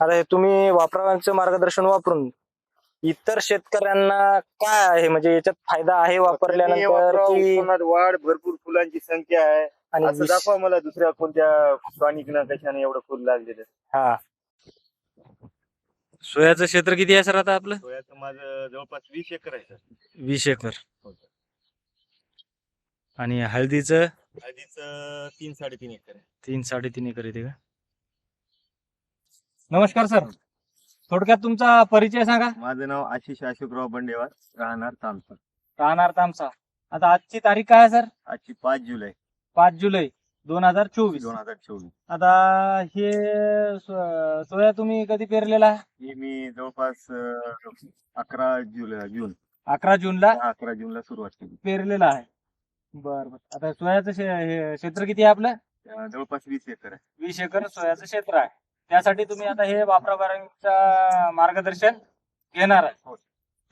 आता हे तुम्ही वापराचं मार्गदर्शन वापरून इतर शेतकऱ्यांना काय आहे? म्हणजे याच्यात फायदा आहे वापरल्यानंतर की वाढ भरपूर फुलांची संख्या आहे. आणि असं विश- दाखवा मला दुसऱ्या कोणत्या टॉनिकनं कशाने एवढं फुल लागलेलं हा. सोयाचं क्षेत्र किती आहे सर आता आपलं? सोयाचं माझं जवळपास वीस एकर आहे सर. वीस एकर. आणि हळदीचं? आधीच तीन साडेतीन एकर आहे. तीन साडेतीन एकर येते का? नमस्कार सर. थोडक्यात तुमचा परिचय सांगा. माझं नाव आशिष अशोकराव बंडेवार राहणार तामसा राहणार तामसा आता आजची तारीख काय आहे सर? आजची पाच जुलै. पाच जुलै दोन हजार चोवीस. दोन हजार चोवीस. आता हे सो- सोया तुम्ही कधी पेरलेला ही मी जवळपास अं, अकरा जुलै जून. अकरा जूनला? अकरा जूनला सुरुवात केली. पेरलेला आहे. बर बर. आता सोयाचं शे- हे क्षेत्र किती आहे आपलं? अं, जवळपास वीस एकर आहे. वीस एकर सोयाचं क्षेत्र आहे. त्यासाठी तुम्ही आता हे वापराबारांचा मार्गदर्शन घेणार आहे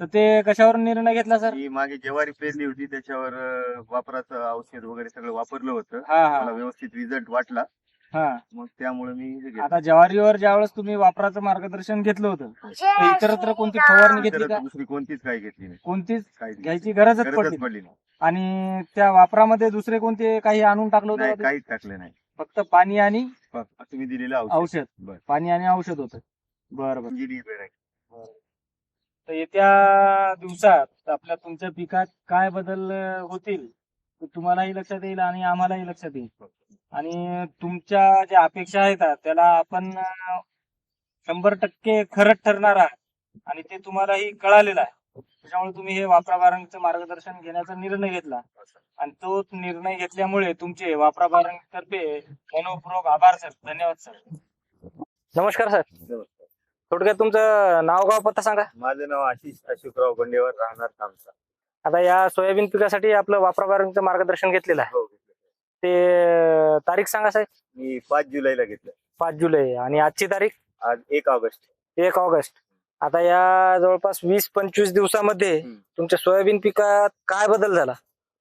तर ते कशावर निर्णय घेतला सर? मी मागे ज्वारी पेरली होती त्याच्यावर अं, वापराचं औषध वगैरे सगळं वापरलं होतं. हा मला हा व्यवस्थित रिझल्ट वाटला. हा. मग त्यामुळे मी हे घेतलं. आता ज्वारीवर ज्यावेळेस तुम्ही वापराचं मार्गदर्शन घेतलं होतं तर इतरत्र कोणती फवारणी घेतली का? दुसरी कोणतीच काही घेतली नाही. कोणतीच काही घ्यायची गरजच पडली गरजच नाही. पडली नाही. आणि त्या वापरामध्ये दुसरे कोणते काही आणून टाकलं होतं नाही का? काहीच टाकलं नाही. फक्त पाणी आणि तुम्ही दिलेलं औषध. बर. पाणी आणि औषध होतं. बरं बरं. तर येत्या दिवसात आपल्या तुमच्या पिकात काय बदल होतील तुम्हालाही लक्षात येईल आणि आम्हालाही लक्षात येईल. आणि तुमच्या ज्या अपेक्षा आहेत त्याला आपण शंभर टक्के खरंच ठरणार आहे आणि ते तुम्हालाही कळालेलं आहे. त्याच्यामुळे तुम्ही हे वापराबारांचं मार्गदर्शन घेण्याचा निर्णय घेतला. आणि तो निर्णय घेतल्यामुळे तुमचे वापराबारांतर्फे मनोपूर्वक आभार सर. धन्यवाद सर. नमस्कार सर. थोडक्यात तुमचं नाव गाव पत्ता सांगा. माझं नाव आशिष अशोकराव बंडेवर राहणार तामसा आता या सोयाबीन पिकासाठी आपलं वापराबारांचं मार्गदर्शन घेतलेलं आहे. हो. ते तारीख सांगा साहेब. मी पाच जुलैला घेतलं पाच जुलै. आणि आजची तारीख? आज एक ऑगस्ट. एक ऑगस्ट. आता या जवळपास वीस पंचवीस दिवसामध्ये हम्म. तुमच्या सोयाबीन पिकात काय बदल झाला?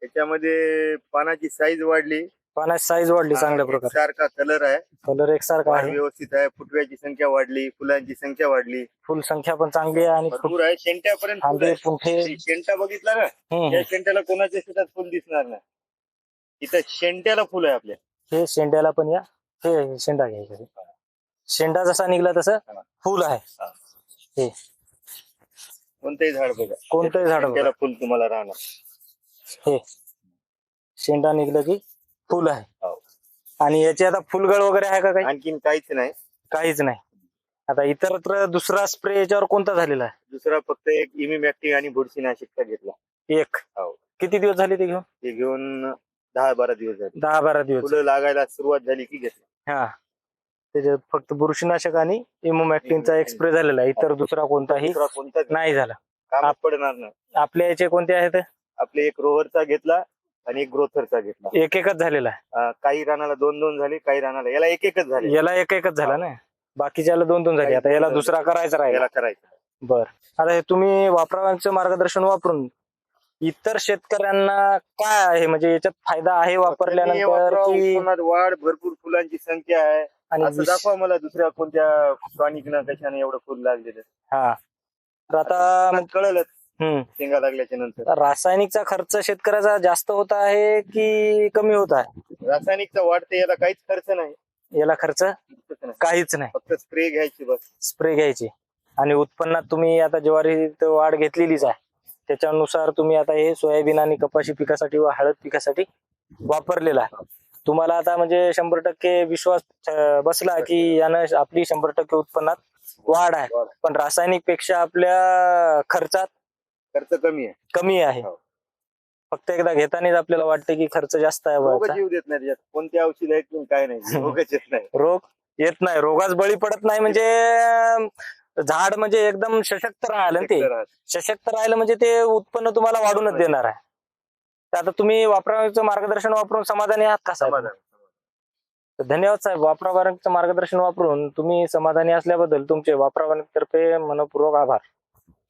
त्याच्यामध्ये पानाची साईज वाढली. पाण्याची साईज वाढली चांगल्या प्रकारे. सारखा कलर आहे. कलर एकसारखा वाढ आहे. व्यवस्थित आहे. फुटव्याची संख्या वाढली फुलांची संख्या वाढली. फुल संख्या पण चांगली आहे आणि भरपूर आहे. शेंट्यापर्यंत फुल थांबे आहे. पुंठे. शेंटा बघितला ना हम्म. या शेंट्याला कोणाच्या शेतात फुल दिसणार नाही. इथं शेंट्याला फुल आहे आपल्या. हे शेंड्याला पण या. हे हे शेंडा घ्यायचा शेंडा जसा निघला तसं. फुल आहे. हे. कोणतंही झाड बघा. कोणतंही झाड बघा. शेंट्याला फुल तुम्हाला राहणार. हे शेंडा निघलं की फुल आहे. हो. आणि याची आता फुलगळ वगैरे आहे का काही? आणखीन काहीच नाही. काहीच नाही. आता इतरत्र दुसरा स्प्रे याच्यावर कोणता झालेला दुसरा फक्त एक इमिमॅक्टिक आणि बुरशीनाशकचा घेतला. आहे एक. हो. किती दिवस झाले ते घेऊन? ते घेऊन दहा बारा दिवस झाले. दहा बारा दिवस. फुलं लागायला सुरुवात झाली की घेतलं. हा. त्याच्यात फक्त बुरशीनाशक आणि इमोमॅक्टिनचा एक स्प्रे झालेला आहे. इतर दुसरा कोणताही दुसरा कोणताच नाही झाला. पडणार नाही. आपल्या याचे कोणते आहेत? आपले एक रोहरचा घेतला आणि एक ग्रोथरचा घेतला. एक एकच झालेला आहे. अं, काही रानाला दोन दोन झाले काही रानाला. याला एक एकच झाले. याला एक एकच झाला ना? बाकीच्याला दोन दोन झाले. आता याला दुसरा करायचा राहिला. याला करायचं. बर. आता हे तुम्ही वापराचं मार्गदर्शन वापरून इतर शेतकऱ्यांना काय आहे? म्हणजे याच्यात फायदा आहे वापरल्यानंतर वापरावं, की उत्पन्नात वाढ भरपूर फुलांची संख्या आहे. आणि असं विश- दाखवा मला दुसऱ्या कोणत्या टॉनिकनं कशाने एवढं फुल लागलेलं. हा. तर आता मग कळलंच. हम्म शेंगा लागल्याच्या नंतर. रासायनिकचा खर्च शेतकऱ्याचा जास्त होत आहे की कमी होत आहे? रासायनिकचा वाढते याला काहीच खर्च नाही. याला खर्च नाही. काहीच नाही. फक्त स्प्रे घ्यायची बस. स्प्रे घ्यायचे. आणि उत्पन्नात तुम्ही आता ज्वारी वाढ घेतलेलीच आहे. त्याच्यानुसार तुम्ही आता हे सोयाबीन आणि कपाशी पिकासाठी व हळद पिकासाठी वापरलेला आहे. तुम्हाला आता म्हणजे शंभर टक्के विश्वास अं, बसला की यानं आपली शंभर टक्के उत्पन्नात वाढ आहे. वाढ. पण रासायनिकपेक्षा आपल्या खर्चात खर्च कमी आहे. कमी आहे. हो. फक्त एकदा घेतानाच आपल्याला वाटते की खर्च जास्त आहे जीव देत नाही त्याच्यात. कोणते औषध आहेत किंवा काय नाही. रोगच येत नाही. रोग येत नाही. रोगास बळी पडत नाही म्हणजे अं, झाड म्हणजे एकदम सशक्त राहिलं ना ते. तर. सशक्त राहिलं म्हणजे ते उत्पन्न तुम्हाला वाढूनच देणार आहे. तर आता तुम्ही वापराचं मार्गदर्शन वापरून समाधानी आहात का साहेब? समाधान तर धन्यवाद साहेब. वापराबारांचं मार्गदर्शन वापरून तुम्ही समाधानी असल्याबद्दल तुमचे वापराबारांतर्फे मनपूर्वक आभार.